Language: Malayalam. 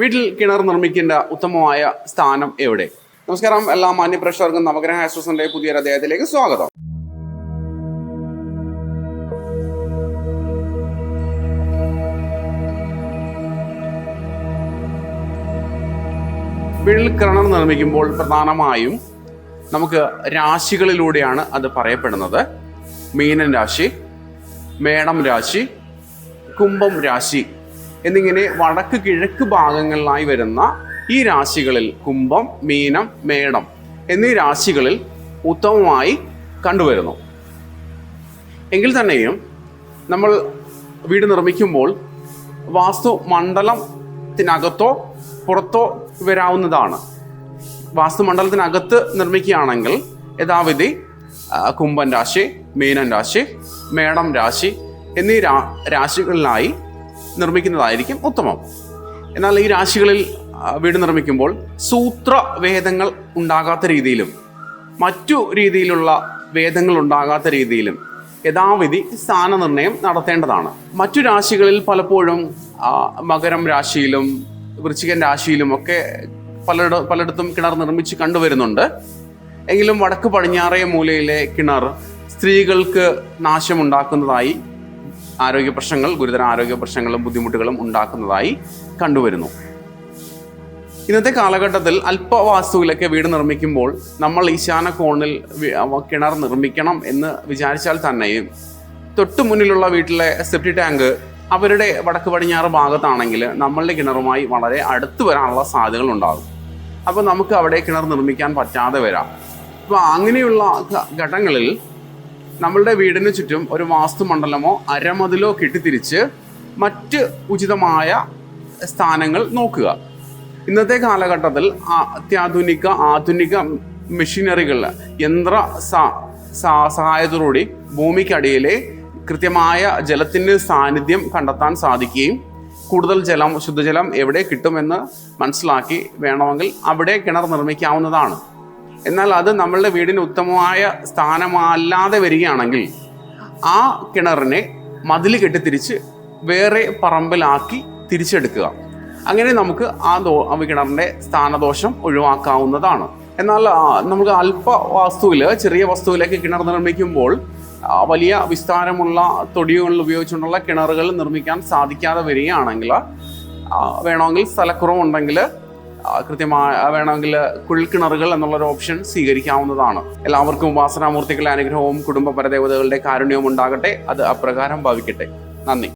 വീട്ടിൽ കിണർ നിർമ്മിക്കേണ്ട ഉത്തമമായ സ്ഥാനം എവിടെ? നമസ്കാരം എല്ലാ മാന്യപ്രേക്ഷകർക്കും നവഗ്രഹ ആശ്വാസന്റെ പുതിയൊരു അദ്ദേഹത്തിലേക്ക് സ്വാഗതം. വീട്ടിൽ കിണർ നിർമ്മിക്കുമ്പോൾ പ്രധാനമായും നമുക്ക് രാശികളിലൂടെയാണ് അത് പറയപ്പെടുന്നത്. മീനൻ രാശി മേടം രാശി കുംഭം രാശി എന്നിങ്ങനെ വടക്ക് കിഴക്ക് ഭാഗങ്ങളിലായി വരുന്ന ഈ രാശികളിൽ കുംഭം മീനം മേടം എന്നീ രാശികളിൽ ഉത്തമമായി കണ്ടുവരുന്നു. എങ്കിൽ തന്നെയും നമ്മൾ വീട് നിർമ്മിക്കുമ്പോൾ വാസ്തു മണ്ഡലത്തിനകത്തോ പുറത്തോ വരാവുന്നതാണ്. വാസ്തുമണ്ഡലത്തിനകത്ത് നിർമ്മിക്കുകയാണെങ്കിൽ യഥാവിധി കുംഭൻ രാശി മീനൻ രാശി മേടം രാശി എന്നീ രാശികളിലായി നിർമ്മിക്കുന്നതായിരിക്കും ഉത്തമം. എന്നാൽ ഈ രാശികളിൽ വീട് നിർമ്മിക്കുമ്പോൾ സൂത്രവേദങ്ങൾ ഉണ്ടാകാത്ത രീതിയിലും മറ്റു രീതിയിലുള്ള വേദങ്ങൾ ഉണ്ടാകാത്ത രീതിയിലും യഥാവിധി സ്ഥാനനിർണയം നടത്തേണ്ടതാണ്. മറ്റു രാശികളിൽ പലപ്പോഴും മകരം രാശിയിലും വൃശ്ചികൻ രാശിയിലും ഒക്കെ പലയിട പലയിടത്തും കിണർ നിർമ്മിച്ച് കണ്ടുവരുന്നുണ്ട്. എങ്കിലും വടക്ക് പടിഞ്ഞാറേ മൂലയിലെ കിണർ സ്ത്രീകൾക്ക് നാശമുണ്ടാക്കുന്നതായി ആരോഗ്യ പ്രശ്നങ്ങൾ ഗുരുതര ആരോഗ്യ പ്രശ്നങ്ങളും ബുദ്ധിമുട്ടുകളും ഉണ്ടാക്കുന്നതായി കണ്ടുവരുന്നു. ഇന്നത്തെ കാലഘട്ടത്തിൽ അല്പവാസ്തുവിലൊക്കെ വീട് നിർമ്മിക്കുമ്പോൾ നമ്മൾ ഈശാന കോണിൽ കിണർ നിർമ്മിക്കണം എന്ന് വിചാരിച്ചാൽ തന്നെയും തൊട്ടു മുന്നിലുള്ള വീട്ടിലെ സെപ്റ്റി ടാങ്ക് അവരുടെ വടക്ക് പടിഞ്ഞാറ് ഭാഗത്താണെങ്കിൽ നമ്മളുടെ കിണറുമായി വളരെ അടുത്ത് വരാനുള്ള സാധ്യതകൾ ഉണ്ടാകും. അപ്പോൾ നമുക്ക് അവിടെ കിണർ നിർമ്മിക്കാൻ പറ്റാതെ വരാം. അപ്പോൾ അങ്ങനെയുള്ള ഘട്ടങ്ങളിൽ നമ്മളുടെ വീടിന് ചുറ്റും ഒരു വാസ്തുമണ്ഡലമോ അരമതിലോ കെട്ടിത്തിരിച്ച് മറ്റ് ഉചിതമായ സ്ഥാനങ്ങൾ നോക്കുക. ഇന്നത്തെ കാലഘട്ടത്തിൽ അത്യാധുനിക ആധുനിക മെഷീനറികൾ യന്ത്ര സഹായത്തോടുകൂടി ഭൂമിക്കടിയിലെ കൃത്യമായ ജലത്തിന്റെ സാന്നിധ്യം കണ്ടെത്താൻ സാധിക്കുകയും കൂടുതൽ ജലം ശുദ്ധജലം എവിടെ കിട്ടുമെന്ന് മനസ്സിലാക്കി വേണമെങ്കിൽ അവിടെ കിണർ നിർമ്മിക്കാവുന്നതാണ്. എന്നാൽ അത് നമ്മളുടെ വീടിന് ഉത്തമമായ സ്ഥാനമല്ലാതെ വരികയാണെങ്കിൽ ആ കിണറിനെ മതിൽ കെട്ടിത്തിരിച്ച് വേറെ പറമ്പിലാക്കി തിരിച്ചെടുക്കുക. അങ്ങനെ നമുക്ക് ആ ദോ കിണറിന്റെ സ്ഥാനദോഷം ഒഴിവാക്കാവുന്നതാണ്. എന്നാൽ നമുക്ക് അല്പ വസ്തുവിൽ ചെറിയ വസ്തുവിലേക്ക് കിണർ നിർമ്മിക്കുമ്പോൾ വലിയ വിസ്താരമുള്ള തൊടികൾ ഉപയോഗിച്ചുകൊണ്ടുള്ള കിണറുകൾ നിർമ്മിക്കാൻ സാധിക്കാതെ വരികയാണെങ്കിൽ വേണമെങ്കിൽ സ്ഥലക്കുറവുണ്ടെങ്കിൽ കൃത്യമായ വേണമെങ്കിൽ കുഴൽക്കിണറുകൾ എന്നുള്ളൊരു ഓപ്ഷൻ സ്വീകരിക്കാവുന്നതാണ്. എല്ലാവർക്കും വാസനാമൂർത്തികളുടെ അനുഗ്രഹവും കുടുംബ പരദേവതകളുടെ കാരുണ്യവും ഉണ്ടാകട്ടെ. അത് അപ്രകാരം ഭാവിക്കട്ടെ. നന്ദി.